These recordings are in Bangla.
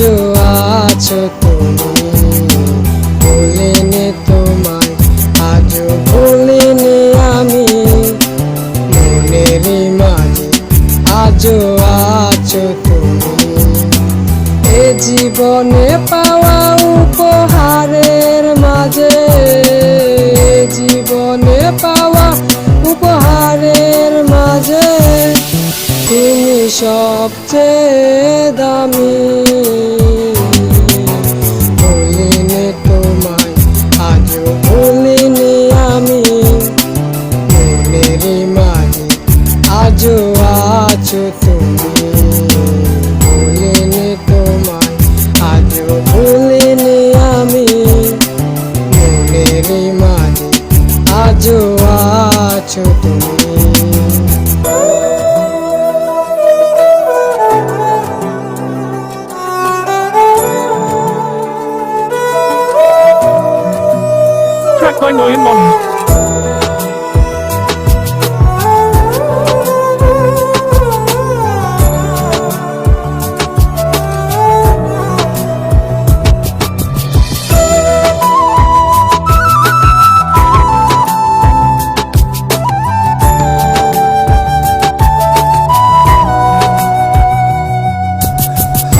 আজও আছো তুমি। ভুলিনি তোমায়, আজও ভুলিনি আমি। মনেরই মাঝে আজও আছো তুমি। এ জীবনে আছো তুমি ভুলিনি তোমায় আজও ভুলিনি আমি। মনেরই মাঝে আজও আছো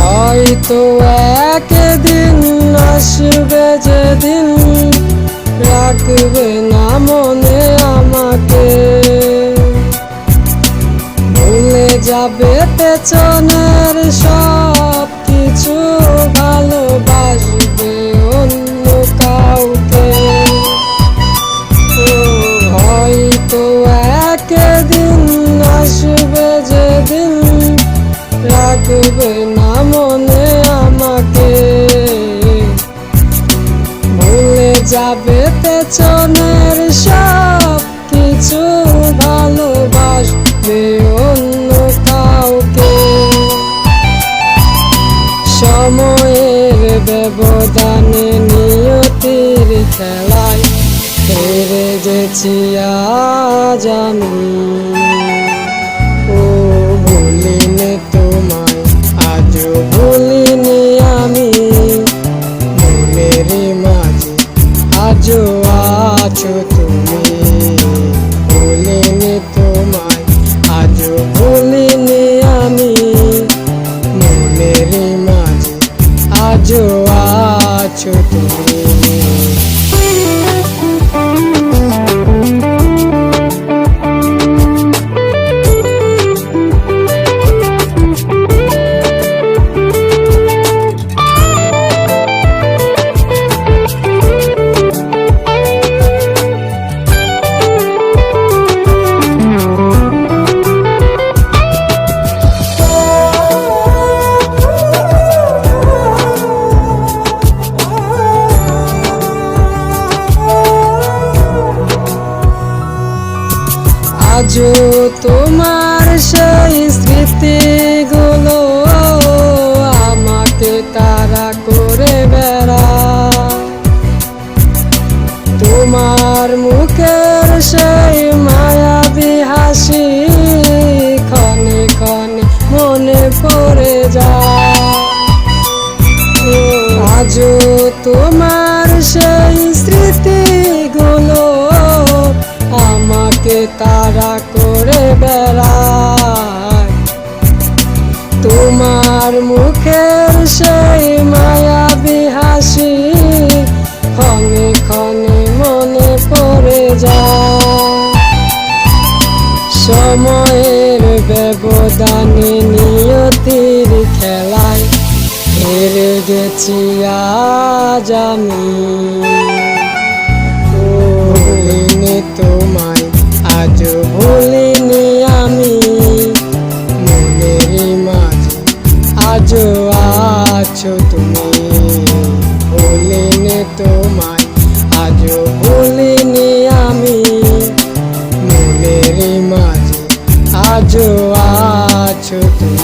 হয়তো একদিন আসবে যেদিন রাখবে না মনে আমাকে। ভুলে যাবে পেছনের সব মনে আমাকে। ভুলে যাবে পেছনের সব কিছু ভালোবাসবে অন্য কাউকে। সময়ের ব্যবধানে নিয়তির খেলায় হেরে গেছি আজ আমি। আজও তোমার সেই স্মৃতিগুলো আমাকে তারা করে বেড়া। তোমার মুখের সেই মায়াবী হাসি ক্ষণে ক্ষণে মনে পড়ে যায়। আজও তোমার সেই স্মৃতিগুলো আমাকে তারা করে বেড়ায়। তোমার মুখের সেই মায়াবী হাসি ক্ষণে ক্ষণে মনে পড়ে যায়। সময়ের ব্যবধানে নিয়তির খেলায় হেরে গেছি আজ আমি। আজও আছো তুমি। বলিনি তোমায় আজও বলিনি আমি। মনেরই মাঝে আজও আছো তুমি।